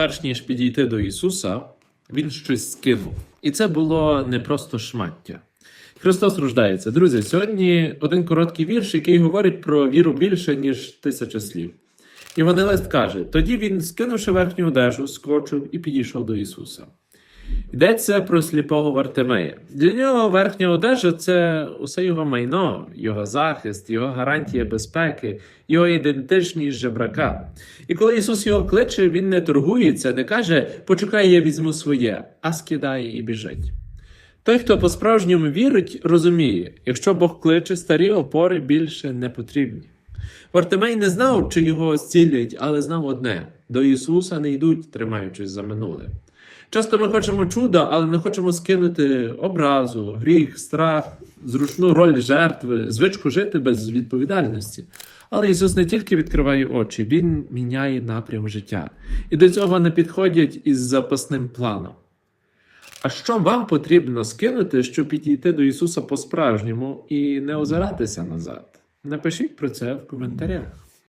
перш ніж підійти до Ісуса, Він щось скинув. І це було не просто шмаття. Христос рождається. Друзі, сьогодні один короткий вірш, який говорить про віру більше, ніж тисяча слів. Євангелист каже: тоді він, скинувши верхню одежу, скочив і підійшов до Ісуса. Йдеться про сліпого Вартимея. Для нього верхня одежа це усе його майно, його захист, його гарантія безпеки, його ідентичність жебрака. І коли Ісус його кличе, він не торгується, не каже Почекай, я візьму своє, а скидає і біжить. Той, хто по-справжньому вірить, розуміє, якщо Бог кличе, старі опори більше не потрібні. Вартимей не знав, чи його зцілять, але знав одне: до Ісуса не йдуть, тримаючись за минуле. Часто ми хочемо чуда, але не хочемо скинути образу, гріх, страх, зручну роль жертви, звичку жити без відповідальності. Але Ісус не тільки відкриває очі, Він міняє напрям життя. І до цього не підходять із запасним планом. А що вам потрібно скинути, щоб підійти до Ісуса по-справжньому і не озиратися назад? Напишіть про це в коментарях.